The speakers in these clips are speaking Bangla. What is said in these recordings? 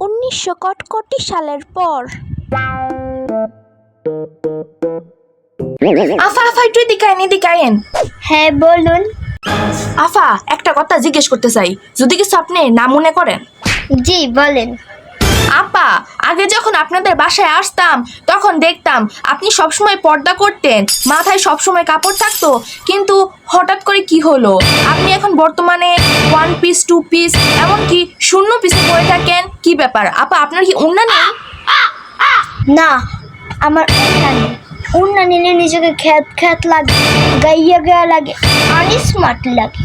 উনিশশো কটকটি সালের পর। আফা আফা একটু এদিকে আইন এদিকে আইন হ্যাঁ বলুন। আফা একটা কথা জিজ্ঞেস করতে চাই। যদি কিছু আপনি না মনে করেন? জি বলেন। আপা, আগে যখন আপনাদের বাসায় আসতাম, তখন দেখতাম আপনি সবসময় পর্দা করতেন, মাথায় সবসময় কাপড় থাকতো, কিন্তু হঠাৎ করে কি হলো? আপনি এখন বর্তমানে ওয়ান পিস টু পিস এমনকি শূন্য পিসে পরে থাকেন, কি ব্যাপার? আপা, আপনার কি উন্না নেই? না, আমার উন্না উন্না নিলে নিজেকে খ্যাত খ্যাত লাগে, গাইয়া গায়া লাগে, আর স্মার্ট লাগে।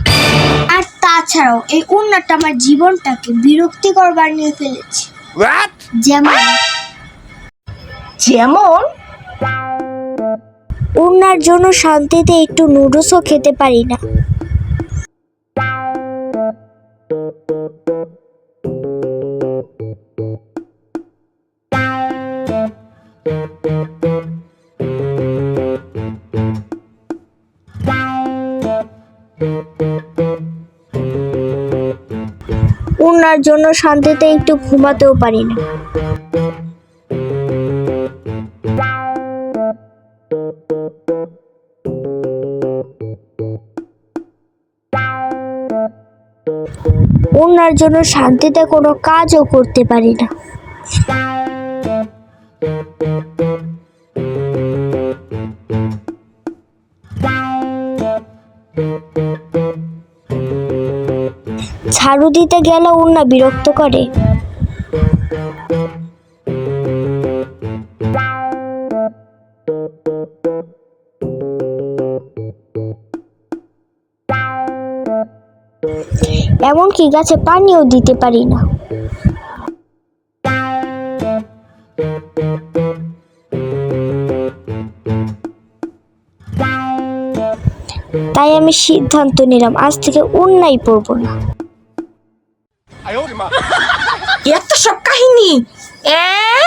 আর তাছাড়াও এই উন্নাটা আমার জীবনটাকে বিরক্তিকর বানিয়ে ফেলেছে। যেমন যেমন? উন্নার জন্য শান্তিতে একটু নুডলসও খেতে পারি না। উন্নার জন্য শান্তিতে একটু ঘুমাতেও পারি না। উন্নার জন্য শান্তিতে কোনো কাজও করতে পারি না। ঝাড়ু দিতে গেলে উন্না বিরক্ত করে। এমনকি গাছে পানিও দিতে পারি না। তাই আমি সিদ্ধান্ত নিলাম, আজ থেকে উন্নাই পরবো না। এত সব কাহিনী। এ